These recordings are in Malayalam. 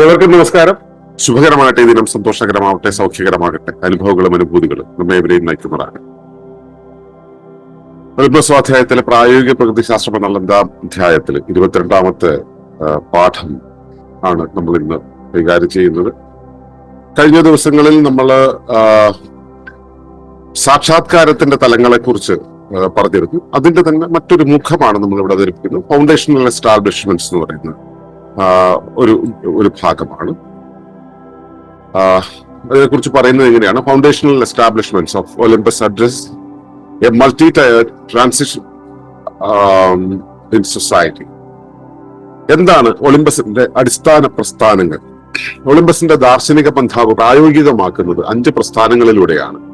ഏവർക്കും നമസ്കാരം. ശുഭകരമാകട്ടെ. ഈ ദിനം സന്തോഷകരമാവട്ടെ സൗഖ്യകരമാകട്ടെ. അനുഭവങ്ങളും അനുഭൂതികളും നമ്മെ എവരെയും നയിക്കുന്നതാണ് പത്മസ്വാധ്യായത്തിലെ പ്രായോഗിക പ്രകൃതിശാസ്ത്രം എന്നുള്ള അഞ്ചാം അധ്യായത്തിൽ ഇരുപത്തിരണ്ടാമത്തെ പാഠം ആണ് നമ്മൾ ഇന്ന് കൈകാര്യം ചെയ്യുന്നത്. കഴിഞ്ഞ ദിവസങ്ങളിൽ നമ്മൾ സാക്ഷാത്കാരത്തിന്റെ തലങ്ങളെ കുറിച്ച് പറഞ്ഞിരുന്നു. അതിന്റെ തന്നെ മറ്റൊരു മുഖമാണ് നമ്മൾ ഇവിടെ അവതരിപ്പിക്കുന്നത് ഫൗണ്ടേഷണൽ എസ്റ്റാബ്ലിഷ്മെന്റ്സ് എന്ന് പറയുന്നത് ഒരു ഒരു ഭാഗമാണ്. അതിനെക്കുറിച്ച് പറയുന്നത് എങ്ങനെയാണ് foundational establishments of Olympus address a multi tier transition in society എന്താണ് ഒളിമ്പസിന്റെ അടിസ്ഥാന പ്രസ്ഥാനങ്ങൾ? ഒളിമ്പസിന്റെ ദാർശനിക പന്ഥാവ് പ്രായോഗികമാക്കുന്നത് അഞ്ച് പ്രസ്ഥാനങ്ങളിലൂടെയാണ്.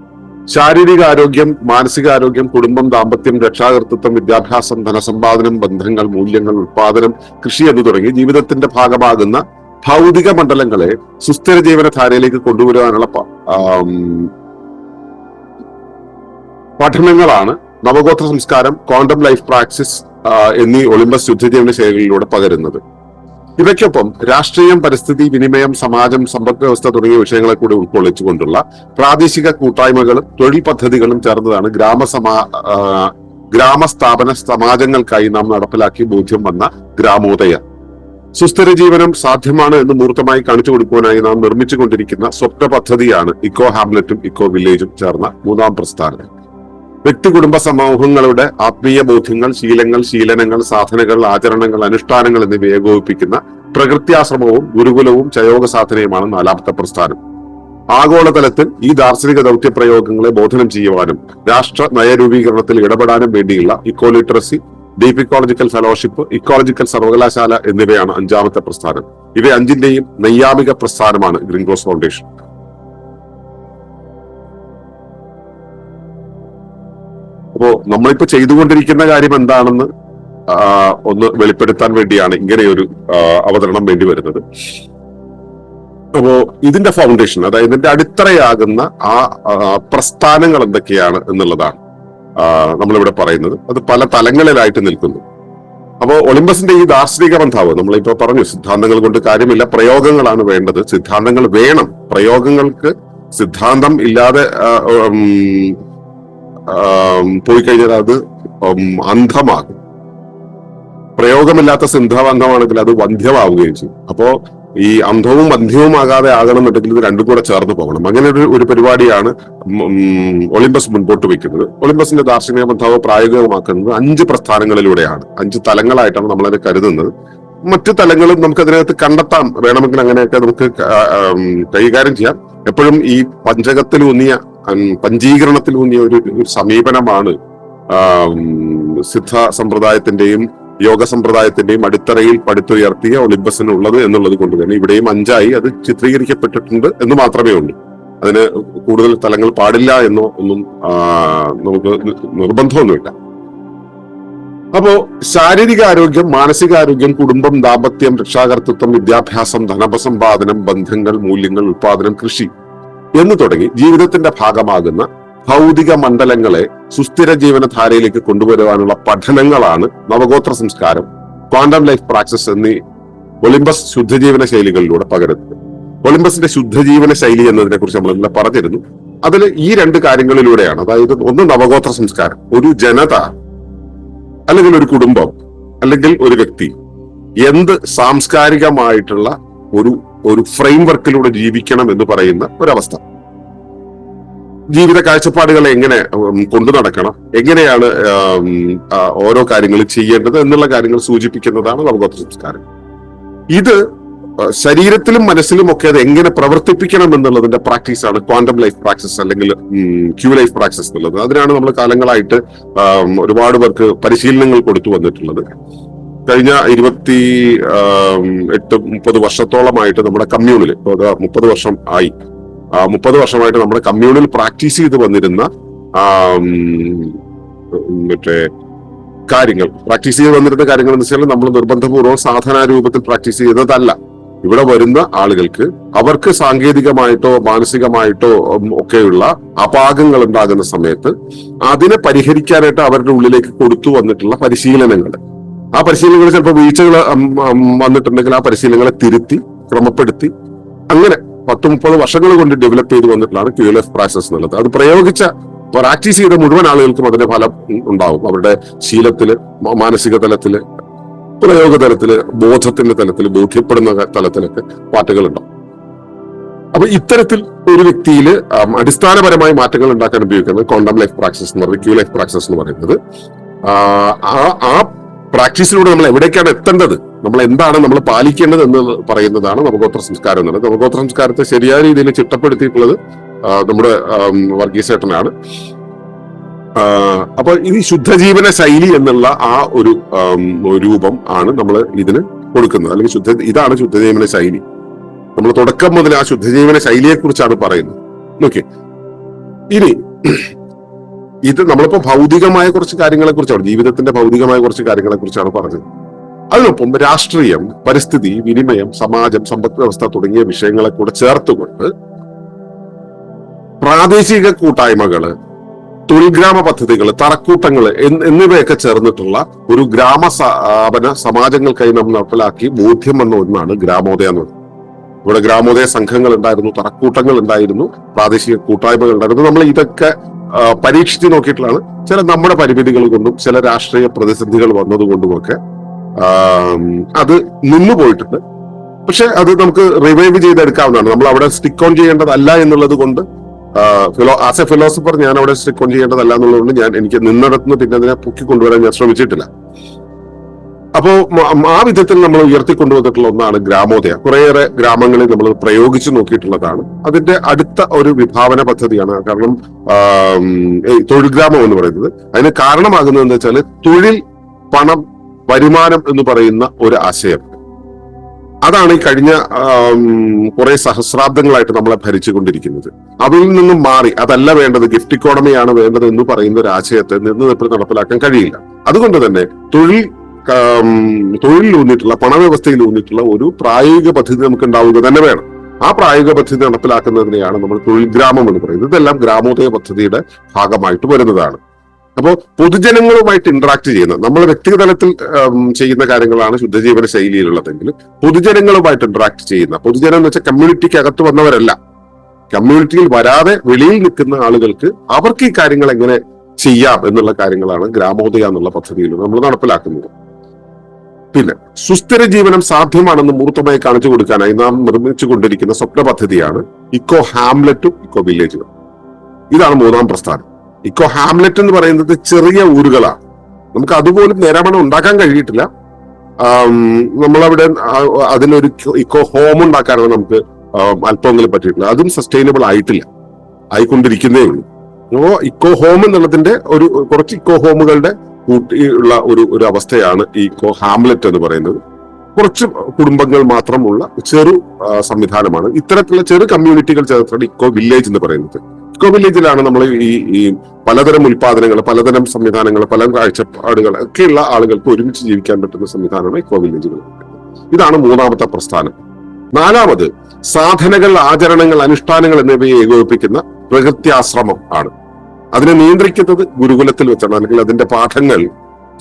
ശാരീരിക ആരോഗ്യം മാനസികാരോഗ്യം കുടുംബം ദാമ്പത്യം രക്ഷാകർത്തൃത്വം വിദ്യാഭ്യാസം ധനസമ്പാദനം ബന്ധങ്ങൾ മൂല്യങ്ങൾ ഉൽപാദനം കൃഷി എന്ന് തുടങ്ങി ജീവിതത്തിന്റെ ഭാഗമാകുന്ന ഭൗതിക മണ്ഡലങ്ങളെ സുസ്ഥിര ജീവനധാരയിലേക്ക് കൊണ്ടുവരുവാനുള്ള പഠനങ്ങളാണ് നവഗോത്ര സംസ്കാരം ക്വാണ്ടം ലൈഫ് പ്രാക്സിസ് എന്നീ ഒളിമ്പസ് യുദ്ധജീവന ശൈലികളിലൂടെ പകരുന്നത്. ഇവയ്ക്കൊപ്പം രാഷ്ട്രീയം പരിസ്ഥിതി വിനിമയം സമാജം സമ്പദ് വ്യവസ്ഥ തുടങ്ങിയ വിഷയങ്ങളെ കൂടി ഉൾക്കൊള്ളിച്ചുകൊണ്ടുള്ള പ്രാദേശിക കൂട്ടായ്മകളും തൊഴിൽ പദ്ധതികളും ചേർന്നതാണ് ഗ്രാമസമാ ഗ്രാമസ്ഥാപന സമാജങ്ങൾക്കായി നാം നടപ്പിലാക്കി ബോധ്യം വന്ന ഗ്രാമോദയ. സുസ്ഥിര ജീവനം സാധ്യമാണ് എന്ന് മൂർത്തമായി കാണിച്ചു കൊടുക്കുവാനായി നാം നിർമ്മിച്ചുകൊണ്ടിരിക്കുന്ന സ്വപ്ന പദ്ധതിയാണ് ഇക്കോ ഹാംലറ്റും ഇക്കോ വില്ലേജും ചേർന്ന മൂന്നാം പ്രസ്ഥാനം. വ്യക്തി കുടുംബ സമൂഹങ്ങളുടെ ആത്മീയ ബോധ്യങ്ങൾ ശീലങ്ങൾ ശീലനങ്ങൾ സാധനകൾ ആചരണങ്ങൾ അനുഷ്ഠാനങ്ങൾ എന്നിവ ഏകോപിപ്പിക്കുന്ന പ്രകൃത്യാശ്രമവും ഗുരുകുലവും ചയോഗ സാധനയുമാണ് നാലാമത്തെ പ്രസ്ഥാനം. ആഗോളതലത്തിൽ ഈ ദാർശനിക ദൗത്യ പ്രയോഗങ്ങളെ ബോധനം ചെയ്യുവാനും രാഷ്ട്ര നയരൂപീകരണത്തിൽ ഇടപെടാനും വേണ്ടിയുള്ള eco literacy deep ecological fellowship ecological സർവകലാശാല എന്നിവയാണ് അഞ്ചാമത്തെ പ്രസ്ഥാനം. ഇവ അഞ്ചിന്റെയും നൈയാമിക പ്രസ്ഥാനമാണ് ഗ്രിങ്കോസ് ഫൗണ്ടേഷൻ. അപ്പോ നമ്മളിപ്പോ ചെയ്തുകൊണ്ടിരിക്കുന്ന കാര്യം എന്താണെന്ന് ഒന്ന് വെളിപ്പെടുത്താൻ വേണ്ടിയാണ് ഇങ്ങനെയൊരു ഒരു അവതരണം വേണ്ടി വരുന്നത്. അപ്പോ ഇതിന്റെ ഫൗണ്ടേഷൻ അതായത് ഇതിന്റെ അടിത്തറയാകുന്ന ആ പ്രസ്ഥാനങ്ങൾ എന്തൊക്കെയാണ് എന്നുള്ളതാണ് നമ്മളിവിടെ പറയുന്നത്. അത് പല തലങ്ങളിലായിട്ട് നിൽക്കുന്നു. അപ്പോ ഒളിമ്പസിന്റെ ഈ ദാർശനിക ബന്ധാവ് നമ്മളിപ്പോ പറഞ്ഞു സിദ്ധാന്തങ്ങൾ കൊണ്ട് കാര്യമില്ല പ്രയോഗങ്ങളാണ് വേണ്ടത്. സിദ്ധാന്തങ്ങൾ വേണം. പ്രയോഗങ്ങൾക്ക് സിദ്ധാന്തം ഇല്ലാതെ പോയി കഴിഞ്ഞാൽ അത് അന്ധമാകും. പ്രയോഗമില്ലാത്ത സിന്ധാബന്ധമാണെങ്കിൽ അത് വന്ധ്യമാവുകയും ചെയ്യും. അപ്പോ ഈ അന്ധവും വന്ധ്യവുമാകാതെ ആകണമെന്നുണ്ടെങ്കിൽ ഇത് രണ്ടും കൂടെ ചേർന്ന് പോകണം. അങ്ങനെ ഒരു ഒരു പരിപാടിയാണ് ഒളിമ്പസ് മുൻപോട്ട് വെക്കുന്നത് ഒളിമ്പസിന്റെ ദാർശനിക ബന്ധാവ് പ്രായോഗികമാക്കുന്നത് അഞ്ച് പ്രസ്ഥാനങ്ങളിലൂടെയാണ്. അഞ്ച് തലങ്ങളായിട്ടാണ് നമ്മളതിനെ കരുതുന്നത്. മറ്റു തലങ്ങളും നമുക്ക് അതിനകത്ത് കണ്ടെത്താം. വേണമെങ്കിൽ അങ്ങനെയൊക്കെ നമുക്ക് കൈകാര്യം ചെയ്യാം. എപ്പോഴും ഈ പഞ്ചകത്തിലൂന്നിയ പഞ്ചീകരണത്തിലൂന്നിയ ഒരു സമീപനമാണ് സിദ്ധ സമ്പ്രദായത്തിന്റെയും യോഗ സമ്പ്രദായത്തിന്റെയും അടിത്തറയിൽ പടുത്തുയർത്തിയ ഒളിബസിനുള്ളത് എന്നുള്ളത് കൊണ്ട് തന്നെ ഇവിടെയും അഞ്ചായി അത് ചിത്രീകരിക്കപ്പെട്ടിട്ടുണ്ട് എന്ന് മാത്രമേ ഉള്ളൂ. അതിന് കൂടുതൽ തലങ്ങൾ പാടില്ല എന്നോ ഒന്നും നമുക്ക് നിർബന്ധമൊന്നുമില്ല. അപ്പോ ശാരീരിക ആരോഗ്യം മാനസികാരോഗ്യം കുടുംബം ദാമ്പത്യം രക്ഷാകർത്തൃത്വം വിദ്യാഭ്യാസം ധനപസമ്പാദനം ബന്ധങ്ങൾ മൂല്യങ്ങൾ ഉൽപാദനം കൃഷി എന്ന് തുടങ്ങി ജീവിതത്തിന്റെ ഭാഗമാകുന്ന ഭൗതിക മണ്ഡലങ്ങളെ സുസ്ഥിര ജീവനധാരയിലേക്ക് കൊണ്ടുവരുവാനുള്ള പഠനങ്ങളാണ് നവഗോത്ര സംസ്കാരം ക്വാണ്ടം ലൈഫ് പ്രാക്സിസ് എന്നീ ഒളിമ്പസ് ശുദ്ധജീവന ശൈലികളിലൂടെ പകരുന്നത്. ഒളിമ്പസിന്റെ ശുദ്ധജീവന ശൈലി എന്നതിനെ കുറിച്ച് നമ്മൾ ഇന്നലെ പറഞ്ഞിരുന്നു. അതിൽ ഈ രണ്ട് കാര്യങ്ങളിലൂടെയാണ് അതായത് ഒന്ന് നവഗോത്ര സംസ്കാരം ഒരു ജനത അല്ലെങ്കിൽ ഒരു കുടുംബം അല്ലെങ്കിൽ ഒരു വ്യക്തി എന്ത് സാംസ്കാരികമായിട്ടുള്ള ഒരു ഒരു ഫ്രെയിം വർക്കിലൂടെ ജീവിക്കണം എന്ന് പറയുന്ന ഒരവസ്ഥ. ജീവിത കാഴ്ചപ്പാടുകൾ എങ്ങനെ കൊണ്ടു നടക്കണം എങ്ങനെയാണ് ഓരോ കാര്യങ്ങൾ ചെയ്യേണ്ടത് എന്നുള്ള കാര്യങ്ങൾ സൂചിപ്പിക്കുന്നതാണ് നവഗോത്ര സംസ്കാരം ഇത് ശരീരത്തിലും മനസ്സിലും ഒക്കെ അത് എങ്ങനെ പ്രവർത്തിപ്പിക്കണം എന്നുള്ളതിന്റെ പ്രാക്ടീസ് ആണ് ക്വാണ്ടം ലൈഫ് പ്രാക്ടീസ് അല്ലെങ്കിൽ ക്യൂ ലൈഫ് പ്രാക്ടീസ് എന്നുള്ളത്. അതിനാണ് നമ്മൾ കാലങ്ങളായിട്ട് ഒരുപാട് പേർക്ക് പരിശീലനങ്ങൾ കൊടുത്തു വന്നിട്ടുള്ളത്. കഴിഞ്ഞ ഇരുപത്തി എട്ട് മുപ്പത് വർഷത്തോളമായിട്ട് നമ്മുടെ കമ്മ്യൂണിൽ ഇപ്പോൾ മുപ്പത് വർഷം ആയി. മുപ്പത് വർഷമായിട്ട് നമ്മുടെ കമ്മ്യൂണിൽ പ്രാക്ടീസ് ചെയ്ത് വന്നിരുന്ന മറ്റേ കാര്യങ്ങൾ പ്രാക്ടീസ് ചെയ്ത് വന്നിരുന്ന കാര്യങ്ങൾ എന്ന് വെച്ചാൽ നമ്മൾ നിർബന്ധപൂർവം സാധന രൂപത്തിൽ പ്രാക്ടീസ് ചെയ്യുന്നതല്ല. ഇവിടെ വരുന്ന ആളുകൾക്ക് അവർക്ക് സാങ്കേതികമായിട്ടോ മാനസികമായിട്ടോ ഒക്കെയുള്ള അപാകങ്ങൾ ഉണ്ടാകുന്ന സമയത്ത് അതിനെ പരിഹരിക്കാനായിട്ട് അവരുടെ ഉള്ളിലേക്ക് കൊടുത്തു വന്നിട്ടുള്ള പരിശീലനങ്ങൾ ആ പരിശീലനങ്ങൾ ചിലപ്പോൾ വീഴ്ചകൾ വന്നിട്ടുണ്ടെങ്കിൽ ആ പരിശീലനങ്ങളെ തിരുത്തി ക്രമപ്പെടുത്തി അങ്ങനെ പത്ത് മുപ്പത് വർഷങ്ങൾ കൊണ്ട് ഡെവലപ്പ് ചെയ്ത് വന്നിട്ടുള്ളതാണ് ക്യു എൽ എഫ് പ്രാസസ് എന്നുള്ളത്. അത് പ്രയോഗിച്ച പ്രാക്ടീസ് ചെയ്ത മുഴുവൻ ആളുകൾക്കും അതിന്റെ ഫലം ഉണ്ടാവും. അവരുടെ ശീലത്തിൽ മാനസിക തലത്തിൽ പ്രയോഗ തലത്തിൽ ബോധത്തിന്റെ തലത്തിൽ ബോധ്യപ്പെടുന്ന തലത്തിലൊക്കെ മാറ്റങ്ങൾ ഉണ്ടാവും. അപ്പൊ ഇത്തരത്തിൽ ഒരു വ്യക്തിയിൽ അടിസ്ഥാനപരമായി മാറ്റങ്ങൾ ഉണ്ടാക്കാൻ ഉപയോഗിക്കുന്നത് കോണ്ടം ലൈഫ് പ്രാക്സസ് എന്ന് പറയുന്നത് ക്യൂ ലൈഫ് പ്രാക്സസ് എന്ന് പറയുന്നത്. ആ ആ പ്രാക്ടീസിലൂടെ നമ്മൾ എവിടേക്കാണ് എത്തേണ്ടത്? നമ്മൾ എന്താണ് നമ്മൾ പാലിക്കേണ്ടത് എന്ന് പറയുന്നതാണ് നവഗോത്ര സംസ്കാരം എന്നുള്ളത്. നവഗോത്ര സംസ്കാരത്തെ ശരിയായ രീതിയിൽ ചിട്ടപ്പെടുത്തിയിട്ടുള്ളത് നമ്മുടെ വർഗീസേട്ടനാണ്. അപ്പൊ ഈ ശുദ്ധജീവന ശൈലി എന്നുള്ള ആ ഒരു രൂപം ആണ് നമ്മൾ ഇതിന് കൊടുക്കുന്നത്. അല്ലെങ്കിൽ ശുദ്ധ ഇതാണ് ശുദ്ധജീവന ശൈലി. നമ്മൾ തുടക്കം മുതൽ ആ ശുദ്ധജീവന ശൈലിയെ കുറിച്ചാണ് പറയുന്നത്. ഓക്കെ ഇനി ഇത് നമ്മളിപ്പോ ഭൗതികമായ കുറച്ച് കാര്യങ്ങളെ കുറിച്ചാണ് ജീവിതത്തിന്റെ ഭൗതികമായ കുറച്ച് കാര്യങ്ങളെ കുറിച്ചാണ് പറഞ്ഞത്. അതിനൊപ്പം രാഷ്ട്രീയം പരിസ്ഥിതി വിനിമയം സമാജം സമ്പദ് വ്യവസ്ഥ തുടങ്ങിയ വിഷയങ്ങളെ കൂടെ ചേർത്തുകൊണ്ട് പ്രാദേശിക കൂട്ടായ്മകൾ തൊഴിൽഗ്രാമ പദ്ധതികൾ തറക്കൂട്ടങ്ങൾ എന്നിവയൊക്കെ ചേർന്നിട്ടുള്ള ഒരു ഗ്രാമ സ്ഥാപന സമാജങ്ങൾക്കായി നാം നടപ്പിലാക്കി ബോധ്യം വന്ന ഒന്നാണ് ഗ്രാമോദയ എന്ന് പറയുന്നത്. ഇവിടെ ഗ്രാമോദയ സംഘങ്ങൾ ഉണ്ടായിരുന്നു തറക്കൂട്ടങ്ങൾ ഉണ്ടായിരുന്നു പ്രാദേശിക കൂട്ടായ്മകൾ ഉണ്ടായിരുന്നു നമ്മൾ ഇതൊക്കെ പരീക്ഷിച്ച് നോക്കിയിട്ടുള്ളതാണ്. ചില നമ്മുടെ പരിമിതികൾ കൊണ്ടും ചില രാഷ്ട്രീയ പ്രതിസന്ധികൾ വന്നതുകൊണ്ടുമൊക്കെ അത് നിന്നു പോയിട്ടുണ്ട് പക്ഷെ അത് നമുക്ക് റിവൈവ് ചെയ്തെടുക്കാവുന്നതാണ്. നമ്മൾ അവിടെ സ്റ്റിക്ക് ഓൺ ചെയ്യേണ്ടതല്ല എന്നുള്ളത് കൊണ്ട് ഫിലോ ആസ് എ ഫിലോസഫർ ഞാൻ അവിടെ സ്റ്റിക്ക് ഓൺ ചെയ്യേണ്ടതല്ല എന്നുള്ളതുകൊണ്ട് ഞാൻ എനിക്ക് നിന്നിടത്തുനിന്ന് പിന്നെ അതിനെ പൊക്കി കൊണ്ടുവരാൻ ഞാൻ ശ്രമിച്ചിട്ടില്ല. അപ്പോ മ- ആ വിധത്തിൽ നമ്മൾ ഉയർത്തിക്കൊണ്ടുവന്നിട്ടുള്ള ഒന്നാണ് ഗ്രാമോദയ. കുറേയേറെ ഗ്രാമങ്ങളിൽ നമ്മൾ പ്രയോഗിച്ചു നോക്കിയിട്ടുള്ളതാണ്. അതിന്റെ അടുത്ത ഒരു വിഭാവന പദ്ധതിയാണ് കാരണം തൊഴിൽ ഗ്രാമം എന്ന് പറയുന്നത്. അതിന് കാരണമാകുന്നത് എന്ന് വെച്ചാൽ തൊഴിൽ പണം വരുമാനം എന്ന് പറയുന്ന ഒരു ആശയം. അതാണ് ഈ കഴിഞ്ഞ കുറെ സഹസ്രാബ്ദങ്ങളായിട്ട് നമ്മളെ ഭരിച്ചുകൊണ്ടിരിക്കുന്നത്. അതിൽ നിന്നും മാറി അതല്ല വേണ്ടത് ഗിഫ്റ്റ് ഇക്കോണമിയാണ് വേണ്ടത് എന്ന് പറയുന്ന ഒരു ആശയത്തെ നിന്ന് നിപ്പിൽ നടപ്പിലാക്കാൻ കഴിയില്ല. അതുകൊണ്ട് തന്നെ തൊഴിൽ തൊഴിലിൽ ഊന്നിയിട്ടുള്ള പണവ്യവസ്ഥയിൽ ഊന്നിയിട്ടുള്ള ഒരു പ്രായോഗിക പദ്ധതി നമുക്ക് ഉണ്ടാവുക തന്നെ വേണം. ആ പ്രായോഗിക പദ്ധതി നടപ്പിലാക്കുന്നതിനെയാണ് നമ്മൾ തൊഴിൽ ഗ്രാമം എന്ന് പറയുന്നത്. ഇതെല്ലാം ഗ്രാമോദയ പദ്ധതിയുടെ ഭാഗമായിട്ട് വരുന്നതാണ്. അപ്പോൾ പൊതുജനങ്ങളുമായിട്ട് ഇന്ററാക്ട് ചെയ്യുന്ന നമ്മൾ വ്യക്തിതലത്തിൽ ചെയ്യുന്ന കാര്യങ്ങളാണ് ശുദ്ധജീവന ശൈലിയിലുള്ളതെങ്കിൽ പൊതുജനങ്ങളുമായിട്ട് ഇന്ററാക്ട് ചെയ്യുന്ന പൊതുജനം എന്ന് വെച്ചാൽ കമ്മ്യൂണിറ്റിക്ക് അകത്ത് വന്നവരല്ല. കമ്മ്യൂണിറ്റിയിൽ വരാതെ വെളിയിൽ നിൽക്കുന്ന ആളുകൾക്ക് അവർക്ക് ഈ കാര്യങ്ങൾ എങ്ങനെ ചെയ്യാം എന്നുള്ള കാര്യങ്ങളാണ് ഗ്രാമോദയ എന്നുള്ള പദ്ധതിയിൽ നമ്മൾ നടപ്പിലാക്കുന്നത്. സുസ്ഥിര ജീവനം സാധ്യമാണെന്ന് മൂർത്തമായി കാണിച്ചു കൊടുക്കാനായി നാം നിർമ്മിച്ചു കൊണ്ടിരിക്കുന്ന സ്വപ്ന പദ്ധതിയാണ് ഇക്കോ ഹാംലെറ്റും ഇക്കോ വില്ലേജും ഇതാണ് മൂന്നാം പ്രസ്ഥാനം. ഇക്കോ ഹാംലെറ്റ് എന്ന് പറയുന്നത് ചെറിയ ഊരുകളാണ്. നമുക്ക് അതുപോലും നേരാമണം ഉണ്ടാക്കാൻ കഴിയിട്ടില്ല. നമ്മളവിടെ അതിനൊരു ഇക്കോ ഹോം ഉണ്ടാക്കാനാണ് നമുക്ക് അല്പമെങ്കിലും പറ്റിയിട്ടില്ല അതും സസ്റ്റൈനബിൾ ആയിട്ടില്ല. ആയിക്കൊണ്ടിരിക്കുന്നേ ഉള്ളൂ. അപ്പോ ഇക്കോ ഹോം എന്നുള്ളതിന്റെ ഒരു കുറച്ച് ഇക്കോ ഹോമുകളുടെ കൂട്ടിയുള്ള ഒരു ഒരു അവസ്ഥയാണ് ഈ ഹാംലെറ്റ് എന്ന് പറയുന്നത്. കുറച്ച് കുടുംബങ്ങൾ മാത്രമുള്ള ചെറു സംവിധാനമാണ്. ഇത്തരത്തിലുള്ള ചെറു കമ്മ്യൂണിറ്റികൾ ചേർത്താണ് ഇക്കോ വില്ലേജ് എന്ന് പറയുന്നത്. ഇക്കോ വില്ലേജിലാണ് നമ്മൾ ഈ ഈ പലതരം ഉൽപാദനങ്ങൾ പലതരം സംവിധാനങ്ങൾ പല കാഴ്ചപ്പാടുകൾ ഒക്കെയുള്ള ആളുകൾക്ക് ഒരുമിച്ച് ജീവിക്കാൻ പറ്റുന്ന സംവിധാനമാണ് ഇക്കോ വില്ലേജുകൾ. ഇതാണ് മൂന്നാമത്തെ പ്രസ്ഥാനം. നാലാമത് സാധനകൾ ആചരണങ്ങൾ അനുഷ്ഠാനങ്ങൾ എന്നിവയെ ഏകോപിപ്പിക്കുന്ന പ്രകൃത്യാശ്രമം ആണ്. അതിനെ നിയന്ത്രിക്കുന്നത് ഗുരുകുലത്തിൽ വെച്ചാണ്. അല്ലെങ്കിൽ അതിന്റെ പാഠങ്ങൾ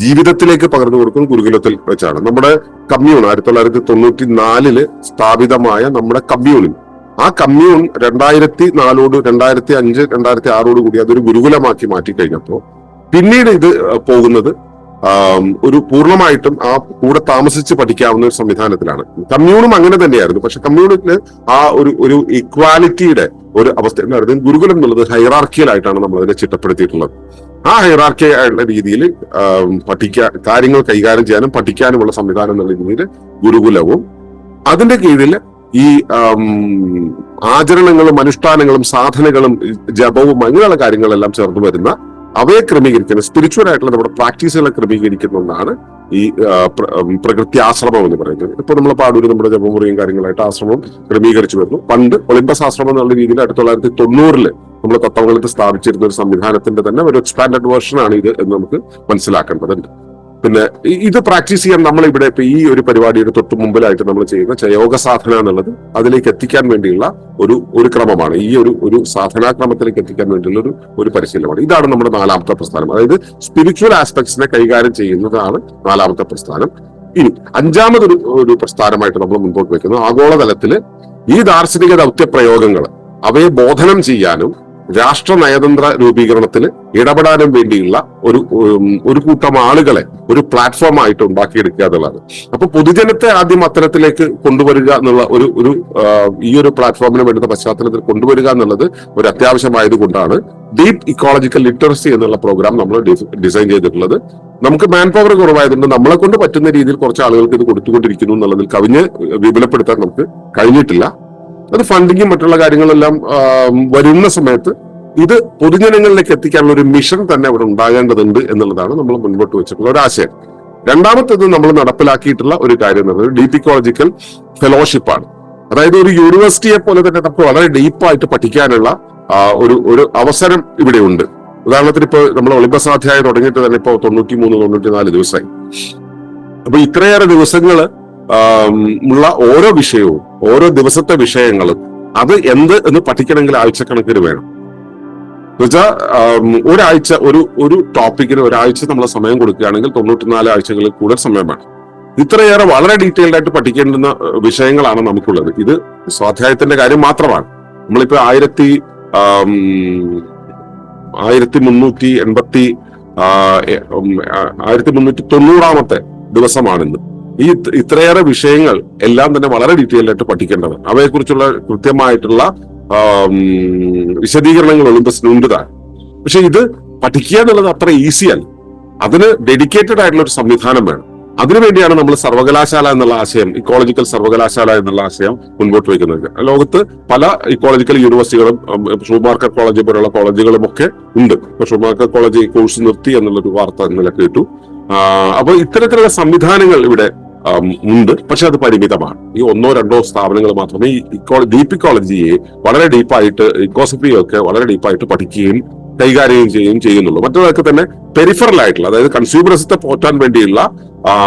ജീവിതത്തിലേക്ക് പകർന്നു കൊടുക്കുന്നത് ഗുരുകുലത്തിൽ വെച്ചാണ്. നമ്മുടെ കമ്മ്യൂൺ ആയിരത്തി തൊള്ളായിരത്തി തൊണ്ണൂറ്റി നാലിൽ സ്ഥാപിതമായ നമ്മുടെ കമ്മ്യൂണിൽ. ആ കമ്മ്യൂൺ രണ്ടായിരത്തി നാലോട് രണ്ടായിരത്തി അഞ്ച് രണ്ടായിരത്തി ആറോട് കൂടി അതൊരു ഗുരുകുലമാക്കി മാറ്റി കഴിഞ്ഞപ്പോൾ പിന്നീട് ഇത് പോകുന്നത് ഒരു പൂർണമായിട്ടും ആ കൂടെ താമസിച്ച് പഠിക്കാവുന്ന ഒരു സംവിധാനത്തിലാണ്. കമ്മ്യൂണും അങ്ങനെ തന്നെയായിരുന്നു. പക്ഷെ കമ്മ്യൂണിറ്റിന് ആ ഒരു ഒരു ഇക്വാലിറ്റിയുടെ ഒരു അവസ്ഥ ഉണ്ടായിരുന്നു ഗുരുകുലം എന്നുള്ളത് ഹൈറാർക്കിയലായിട്ടാണ് നമ്മൾ അതിനെ ചിട്ടപ്പെടുത്തിയിട്ടുള്ളത്. ആ ഹൈറാർക്കി ആയിട്ടുള്ള രീതിയിൽ പഠിക്കാൻ കാര്യങ്ങൾ കൈകാര്യം ചെയ്യാനും പഠിക്കാനുമുള്ള സംവിധാനം എന്നുള്ള രീതിയിൽ ഗുരുകുലവും അതിന്റെ കീഴിൽ ഈ ആചരണങ്ങളും അനുഷ്ഠാനങ്ങളും സാധനങ്ങളും ജപവും അങ്ങനെയുള്ള കാര്യങ്ങളെല്ലാം ചേർന്ന് വരുന്ന അവയെ ക്രമീകരിക്കുന്ന സ്പിരിച്വൽ ആയിട്ടുള്ള നമ്മുടെ പ്രാക്ടീസുകളെ ക്രമീകരിക്കുന്ന ഒന്നാണ് ഈ പ്രകൃതി ആശ്രമം എന്ന് പറയുന്നത്. ഇപ്പൊ നമ്മൾ പാടൂര് നമ്മുടെ ജപമുറിയും കാര്യങ്ങളായിട്ട് ആശ്രമം ക്രമീകരിച്ചു വരുന്നു. പണ്ട് ഒളിമ്പസ് ആശ്രമം എന്നുള്ള രീതിയിൽ ആയിരത്തി തൊള്ളായിരത്തി തൊണ്ണൂറിൽ നമ്മൾ തത്വങ്ങളിൽ സ്ഥാപിച്ചിരുന്ന ഒരു സംവിധാനത്തിന്റെ തന്നെ ഒരു എക്സ്പാൻഡഡ് വേർഷൻ ആണ് ഇത് എന്ന് നമുക്ക് മനസ്സിലാക്കേണ്ടതുണ്ട്. പിന്നെ ഇത് പ്രാക്ടീസ് ചെയ്യാൻ നമ്മൾ ഇവിടെ ഇപ്പൊ ഈ ഒരു പരിപാടിയുടെ തൊട്ട് മുമ്പിലായിട്ട് നമ്മൾ ചെയ്യുന്ന ചയോഗ സാധന എന്നുള്ളത് അതിലേക്ക് എത്തിക്കാൻ വേണ്ടിയുള്ള ഒരു ഒരു ക്രമമാണ്. ഈ ഒരു ഒരു സാധനാക്രമത്തിലേക്ക് എത്തിക്കാൻ വേണ്ടിയുള്ള ഒരു ഒരു പരിശീലനമാണ്. ഇതാണ് നമ്മുടെ നാലാമത്തെ പ്രസ്ഥാനം. അതായത് സ്പിരിച്വൽ ആസ്പെക്ട്സിനെ കൈകാര്യം ചെയ്യുന്നതാണ് നാലാമത്തെ പ്രസ്ഥാനം. ഇനി അഞ്ചാമതൊരു ഒരു പ്രസ്ഥാനമായിട്ട് നമ്മൾ മുൻപോട്ട് വെക്കുന്നത് ആഗോളതലത്തിൽ ഈ ദാർശനിക ദൗത്യ പ്രയോഗങ്ങൾ അവയെ ബോധനം ചെയ്യാനും രാഷ്ട്ര നയതന്ത്ര രൂപീകരണത്തിന് ഇടപെടാനും വേണ്ടിയുള്ള ഒരു ഒരു കൂട്ടം ആളുകളെ ഒരു പ്ലാറ്റ്ഫോം ആയിട്ട് ഉണ്ടാക്കിയെടുക്കുക എന്നുള്ളതാണ് അപ്പൊ പൊതുജനത്തെ ആദ്യം അത്തരത്തിലേക്ക് കൊണ്ടുവരിക എന്നുള്ള ഒരു ഒരു ഈ ഒരു പ്ലാറ്റ്ഫോമിന് വേണ്ടുന്ന പശ്ചാത്തലത്തിൽ കൊണ്ടുവരിക എന്നുള്ളത് ഒരു അത്യാവശ്യമായത് കൊണ്ടാണ് ഡീപ് ഇക്കോളജിക്കൽ ലിറ്ററസി എന്നുള്ള പ്രോഗ്രാം നമ്മൾ ഡിസൈൻ ചെയ്തിട്ടുള്ളത്. നമുക്ക് മാൻ പവർ കുറവായതുകൊണ്ട് നമ്മളെ കൊണ്ട് പറ്റുന്ന രീതിയിൽ കുറച്ച് ആളുകൾക്ക് ഇത് കൊടുത്തുകൊണ്ടിരിക്കുന്നു എന്നുള്ളതിൽ കവിഞ്ഞ് വിപുലപ്പെടുത്താൻ നമുക്ക് കഴിഞ്ഞിട്ടില്ല. അത് ഫണ്ടിങ്ങും മറ്റുള്ള കാര്യങ്ങളെല്ലാം വരുന്ന സമയത്ത് ഇത് പൊതുജനങ്ങളിലേക്ക് എത്തിക്കാനുള്ള ഒരു മിഷൻ തന്നെ അവിടെ ഉണ്ടാകേണ്ടതുണ്ട് എന്നുള്ളതാണ് നമ്മൾ മുൻപോട്ട് വെച്ചിട്ടുള്ള ഒരു ആശയം. രണ്ടാമത്തേത് നമ്മൾ നടപ്പിലാക്കിയിട്ടുള്ള ഒരു കാര്യം എന്ന് പറയുന്നത് ഡീപ് ഇക്കോളജിക്കൽ ഫെലോഷിപ്പാണ് അതായത് ഒരു യൂണിവേഴ്സിറ്റിയെ പോലെ തന്നെ നമുക്ക് വളരെ ഡീപ്പായിട്ട് പഠിക്കാനുള്ള ഒരു ഒരു അവസരം ഇവിടെ ഉണ്ട് ഉദാഹരണത്തിന് ഇപ്പൊ നമ്മൾ ഒളിമ്പസ് അധ്യായം തുടങ്ങിയിട്ട് തന്നെ ഇപ്പൊ തൊണ്ണൂറ്റി മൂന്ന് തൊണ്ണൂറ്റി നാല് ദിവസമായി. അപ്പൊ ഇത്രയേറെ ദിവസങ്ങൾ ഉള്ള ഓരോ വിഷയവും ഓരോ ദിവസത്തെ വിഷയങ്ങളും അത് എന്ത് എന്ന് പഠിക്കണമെങ്കിൽ ആഴ്ചക്കണക്കിന് വേണം. എന്നുവെച്ചാൽ ഒരാഴ്ച ഒരു ഒരു ടോപ്പിക്കിന് ഒരാഴ്ച നമ്മൾ സമയം കൊടുക്കുകയാണെങ്കിൽ തൊണ്ണൂറ്റിനാല് ആഴ്ചകളിൽ കൂടുതൽ സമയം വേണം. ഇത്രയേറെ വളരെ ഡീറ്റെയിൽഡ് ആയിട്ട് പഠിക്കേണ്ടുന്ന വിഷയങ്ങളാണ് നമുക്കുള്ളത്. ഇത് സ്വാധ്യായത്തിന്റെ കാര്യം മാത്രമാണ്. നമ്മളിപ്പോ ആയിരത്തി ആയിരത്തി മുന്നൂറ്റി എൺപത്തി ആയിരത്തി മുന്നൂറ്റി തൊണ്ണൂറാമത്തെ ദിവസമാണിന്ന്. ഈ ഇത്രയേറെ വിഷയങ്ങൾ എല്ലാം തന്നെ വളരെ ഡീറ്റെയിൽ ആയിട്ട് പഠിക്കേണ്ടത് അവയെക്കുറിച്ചുള്ള കൃത്യമായിട്ടുള്ള വിശദീകരണങ്ങൾ ഒളിമ്പസിനുണ്ട് താൻ പക്ഷെ ഇത് പഠിക്കുക എന്നുള്ളത് അത്ര ഈസിയല്ല അതിന് ഡെഡിക്കേറ്റഡ് ആയിട്ടുള്ള ഒരു സംവിധാനം വേണം. അതിനുവേണ്ടിയാണ് നമ്മൾ സർവകലാശാല എന്നുള്ള ആശയം ഇക്കോളജിക്കൽ സർവകലാശാല എന്നുള്ള ആശയം മുൻപോട്ട് വയ്ക്കുന്നത്. ലോകത്ത് പല ഇക്കോളജിക്കൽ യൂണിവേഴ്സിറ്റികളും ഷൂമാർക്കർ കോളേജ് പോലുള്ള കോളേജുകളും ഒക്കെ ഉണ്ട്. ഇപ്പൊ ഷൂമാർക്കർ കോളേജ് കോഴ്സ് നിർത്തി എന്നുള്ളൊരു വാർത്ത ഇന്നലെ കേട്ടു. അപ്പോൾ അപ്പൊ ഇത്തരത്തിലുള്ള സംവിധാനങ്ങൾ ഇവിടെ ഉണ്ട്. പക്ഷെ അത് പരിമിതമാണ്. ഈ ഒന്നോ രണ്ടോ സ്ഥാപനങ്ങൾ മാത്രമേ ഈ ഡീപ്പ് ഇക്കോളജിയെ വളരെ ഡീപ്പായിട്ട് ഇക്കോസഫി ഒക്കെ വളരെ ഡീപ്പായിട്ട് പഠിക്കുകയും കൈകാര്യം ചെയ്യുകയും ചെയ്യുന്നുള്ളൂ. മറ്റൊരാൾക്ക് തന്നെ പെരിഫറൽ ആയിട്ടുള്ള അതായത് കൺസ്യൂമറിസത്തെ പോറ്റാൻ വേണ്ടിയുള്ള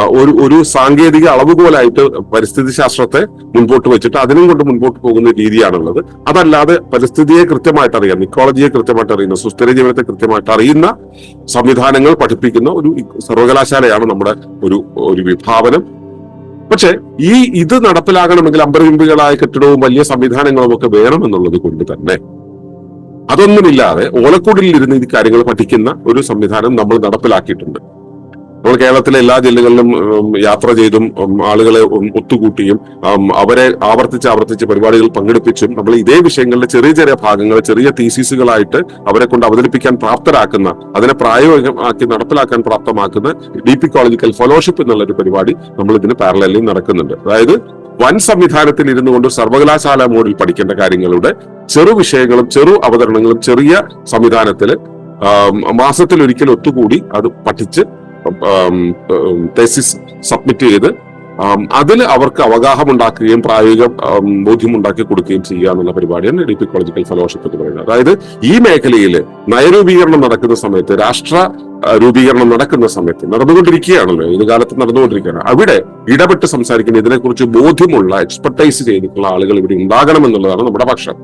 ഒരു ഒരു സാങ്കേതിക അളവുകോലായിട്ട് പരിസ്ഥിതി ശാസ്ത്രത്തെ മുൻപോട്ട് വെച്ചിട്ട് അതിനും കൊണ്ട് മുൻപോട്ട് പോകുന്ന രീതിയാണുള്ളത്. അതല്ലാതെ പരിസ്ഥിതിയെ കൃത്യമായിട്ട് അറിയാം ഇക്കോളജിയെ കൃത്യമായിട്ട് അറിയുന്ന സുസ്ഥിര ജീവിതത്തെ കൃത്യമായിട്ട് അറിയുന്ന സംവിധാനങ്ങൾ പഠിപ്പിക്കുന്ന ഒരു സർവകലാശാലയാണ് നമ്മുടെ ഒരു ഒരു വിഭാവനം. പക്ഷെ ഈ ഇത് നടപ്പിലാകണമെങ്കിൽ അമ്പരവിമ്പികളായ കെട്ടിടവും വലിയ സംവിധാനങ്ങളും ഒക്കെ വേണമെന്നുള്ളത് കൊണ്ട് തന്നെ. അതൊന്നുമില്ലാതെ ഓലക്കൂടിൽ ഇരുന്ന് ഈ കാര്യങ്ങൾ പഠിക്കുന്ന ഒരു സംവിധാനം നമ്മൾ നടപ്പിലാക്കിയിട്ടുണ്ട്. നമ്മൾ കേരളത്തിലെ എല്ലാ ജില്ലകളിലും യാത്ര ചെയ്തും ആളുകളെ ഒത്തുകൂട്ടിയും അവരെ ആവർത്തിച്ച് ആവർത്തിച്ച് പരിപാടികൾ പങ്കെടുപ്പിച്ചും നമ്മൾ ഇതേ വിഷയങ്ങളുടെ ചെറിയ ചെറിയ ഭാഗങ്ങൾ ചെറിയ തീസീസുകളായിട്ട് അവരെ കൊണ്ട് അവതരിപ്പിക്കാൻ പ്രാപ്തരാക്കുന്ന അതിനെ പ്രായോഗികമാക്കി നടപ്പിലാക്കാൻ പ്രാപ്തമാക്കുന്ന ഡി പി കോളേജിക്കൽ ഫെലോഷിപ്പ് എന്നുള്ള ഒരു പരിപാടി നമ്മൾ ഇതിന് പാരലലി നടക്കുന്നുണ്ട്. അതായത് വൻ സംവിധാനത്തിൽ ഇരുന്നു കൊണ്ട് സർവകലാശാല മോഡിൽ പഠിക്കേണ്ട കാര്യങ്ങളുടെ ചെറു വിഷയങ്ങളും ചെറു അവതരണങ്ങളും ചെറിയ സംവിധാനത്തിൽ ആം, മാസത്തിൽ ഒരിക്കൽ ഒത്തുകൂടി അത് പഠിച്ച് തെസിസ് സബ്മിറ്റ് ചെയ്ത് അതിൽ അവർക്ക് അവഗാഹം ഉണ്ടാക്കുകയും പ്രായോഗിക ബോധ്യം ഉണ്ടാക്കി കൊടുക്കുകയും ചെയ്യുക എന്നുള്ള പരിപാടിയാണ് ഡി പി കോളജിക്കൽ ഫെലോഷിപ്പ് എന്ന് പറയുന്നത്. അതായത് ഈ മേഖലയിൽ നയരൂപീകരണം നടക്കുന്ന സമയത്ത് രാഷ്ട്ര രൂപീകരണം നടക്കുന്ന സമയത്ത് നടന്നുകൊണ്ടിരിക്കുകയാണല്ലോ. ഇത് കാലത്ത് നടന്നുകൊണ്ടിരിക്കുകയാണ്. അവിടെ ഇടപെട്ട് സംസാരിക്കുന്ന ഇതിനെക്കുറിച്ച് ബോധ്യമുള്ള എക്സ്പെർട്ടൈസ് ചെയ്തിട്ടുള്ള ആളുകൾ ഇവിടെ ഉണ്ടാകണം എന്നുള്ളതാണ് നമ്മുടെ പക്ഷം.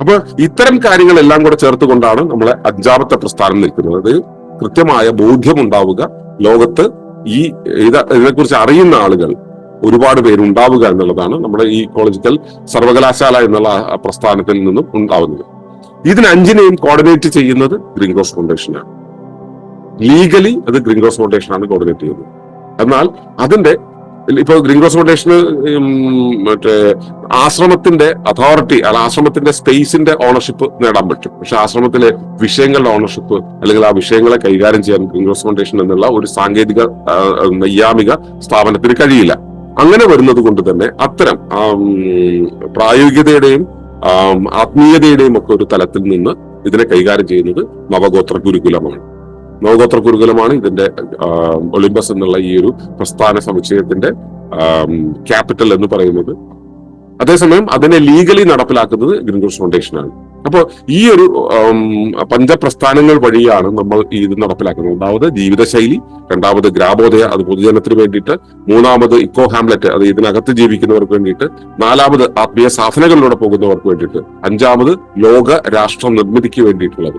അപ്പൊ ഇത്തരം കാര്യങ്ങളെല്ലാം കൂടെ ചേർത്തുകൊണ്ടാണ് നമ്മളെ അഞ്ചാമത്തെ പ്രസ്ഥാനം നിൽക്കുന്നത്. കൃത്യമായ ബോധ്യമുണ്ടാവുക. ലോകത്ത് ഈ ഇത് ഇതിനെക്കുറിച്ച് അറിയുന്ന ആളുകൾ ഒരുപാട് പേരുണ്ടാവുക എന്നുള്ളതാണ് നമ്മുടെ ഈ കോളേജിക്കൽ സർവകലാശാല എന്നുള്ള പ്രസ്ഥാനത്തിൽ നിന്നും ഉണ്ടാവുന്നത്. ഇതിനഞ്ചിനെയും കോർഡിനേറ്റ് ചെയ്യുന്നത് ഗ്രീൻക്രോസ് ഫൗണ്ടേഷനാണ് ലീഗലി അത് ഗ്രീൻക്രോസ് ഫൗണ്ടേഷനാണ് കോർഡിനേറ്റ് ചെയ്യുന്നത്. എന്നാൽ അതിന്റെ ഇപ്പൊ ഗ്രീൻക്രോസ് ഫൗണ്ടേഷന് മറ്റേ ആശ്രമത്തിന്റെ അതോറിറ്റി അല്ല ആശ്രമത്തിന്റെ സ്പേസിന്റെ ഓണർഷിപ്പ് നേടാൻ പറ്റും. പക്ഷെ ആശ്രമത്തിലെ വിഷയങ്ങളുടെ ഓണർഷിപ്പ് അല്ലെങ്കിൽ ആ വിഷയങ്ങളെ കൈകാര്യം ചെയ്യാൻ ഇംഗ്ലീഷ് ഫൗണ്ടേഷൻ എന്നുള്ള ഒരു സാങ്കേതിക നയ്യാമിക സ്ഥാപനത്തിന് കഴിയില്ല. അങ്ങനെ വരുന്നത് കൊണ്ട് തന്നെ അത്തരം പ്രായോഗികതയുടെയും ആത്മീയതയുടെയും ഒക്കെ ഒരു തലത്തിൽ നിന്ന് ഇതിനെ കൈകാര്യം ചെയ്യുന്നത് നവഗോത്ര ഗുരുകുലമാണ്. നവഗോത്ര ഗുരുകുലമാണ് ഇതിന്റെ ഒളിമ്പസ് എന്നുള്ള ഈ ഒരു പ്രസ്ഥാന സമുച്ചയത്തിന്റെ ക്യാപിറ്റൽ എന്ന് പറയുന്നത്. അതേസമയം അതിനെ ലീഗലി നടപ്പിലാക്കുന്നത് ഗ്രീൻക്രോസ് ഫൗണ്ടേഷനാണ് അപ്പോൾ ഈ ഒരു പഞ്ചപ്രസ്ഥാനങ്ങൾ വഴിയാണ് നമ്മൾ ഇത് നടപ്പിലാക്കുന്നത്. ഒന്നാമത് ജീവിതശൈലി രണ്ടാമത് ഗ്രാമോദയ അത് പൊതുജനത്തിന് വേണ്ടിയിട്ട് മൂന്നാമത് ഇക്കോ ഹാംലെറ്റ് അത് ഇതിനകത്ത് ജീവിക്കുന്നവർക്ക് വേണ്ടിയിട്ട് നാലാമത് ആത്മീയ സാധനങ്ങളിലൂടെ പോകുന്നവർക്ക് വേണ്ടിയിട്ട് അഞ്ചാമത് ലോക രാഷ്ട്ര നിർമ്മിതിക്ക് വേണ്ടിയിട്ടുള്ളത്.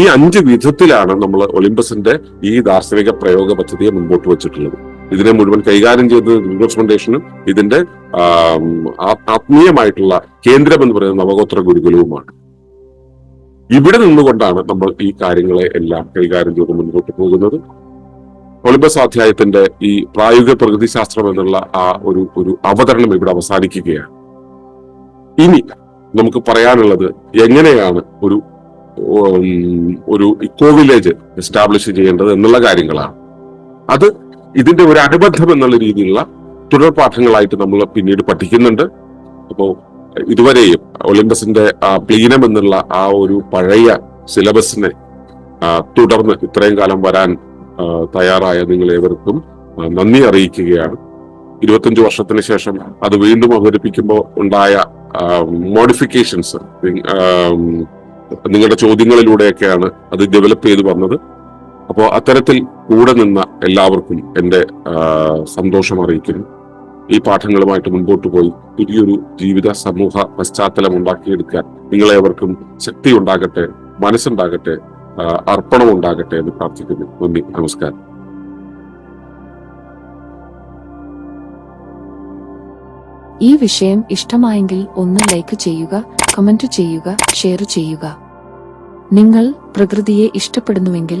ഈ അഞ്ച് വിധത്തിലാണ് നമ്മൾ ഒളിമ്പസിന്റെ ഈ ദാർശനിക പ്രയോഗ പദ്ധതിയെ മുൻപോട്ട് വെച്ചിട്ടുള്ളത്. ഇതിനെ മുഴുവൻ കൈകാര്യം ചെയ്തത് ഗ്രീൻബർഗ്സ് ഫൗണ്ടേഷനും ഇതിന്റെ ആത്മീയമായിട്ടുള്ള കേന്ദ്രം എന്ന് പറയുന്നത് നവഗോത്ര ഗുരുകുലവുമാണ്. ഇവിടെ നിന്നുകൊണ്ടാണ് നമ്മൾ ഈ കാര്യങ്ങളെ എല്ലാം കൈകാര്യം ചെയ്ത് മുന്നോട്ട് പോകുന്നത്. ഒളിമ്പസ് അധ്യായത്തിന്റെ ഈ പ്രായോഗിക പ്രകൃതി ശാസ്ത്രം എന്നുള്ള ആ ഒരു ഒരു അവതരണം ഇവിടെ അവസാനിക്കുകയാണ്. ഇനി നമുക്ക് പറയാനുള്ളത് എങ്ങനെയാണ് ഒരു ഒരു ഇക്കോ വില്ലേജ് എസ്റ്റാബ്ലിഷ് ചെയ്യേണ്ടത് എന്നുള്ള കാര്യങ്ങളാണ്. അത് ഇതിന്റെ ഒരു അനുബന്ധം എന്നുള്ള രീതിയിലുള്ള തുടർ പാഠങ്ങളായിട്ട് നമ്മൾ പിന്നീട് പഠിക്കുന്നുണ്ട്. അപ്പോൾ ഇതുവരെയും ഒളിമ്പസിന്റെ പ്ലീനം എന്നുള്ള ആ ഒരു പഴയ സിലബസിനെ തുടർന്ന് ഇത്രയും കാലം വരാൻ തയ്യാറായ നിങ്ങൾ ഏവർക്കും നന്ദി അറിയിക്കുകയാണ്. ഇരുപത്തഞ്ച് വർഷത്തിന് ശേഷം അത് വീണ്ടും അവതരിപ്പിക്കുമ്പോൾ ഉണ്ടായ മോഡിഫിക്കേഷൻസ് നിങ്ങളുടെ ചോദ്യങ്ങളിലൂടെയൊക്കെയാണ് അത് ഡെവലപ്പ് ചെയ്ത് വന്നത്. അപ്പോൾ അത്തരത്തിൽ കൂടെ നിന്ന എല്ലാവർക്കും എന്റെ സന്തോഷം അറിയിക്കുന്നു. ഈ പാഠങ്ങളുമായിട്ട് മുൻപോട്ട് പോയി പുതിയൊരു ജീവിത സമൂഹ പശ്ചാത്തലം ഉണ്ടാക്കിയെടുക്കാൻ നിങ്ങളെ അവർക്കും ശക്തി ഉണ്ടാകട്ടെ മനസ്സുണ്ടാകട്ടെ അർപ്പണം ഉണ്ടാകട്ടെ എന്ന് പ്രാർത്ഥിക്കുന്നു. നന്ദി നമസ്കാരം. ഈ വിഷയം ഇഷ്ടമായെങ്കിൽ ഒന്ന് ലൈക്ക് ചെയ്യുക കമന്റ് ചെയ്യുക ഷെയർ ചെയ്യുക. നിങ്ങൾ പ്രകൃതിയെ ഇഷ്ടപ്പെടുന്നുവെങ്കിൽ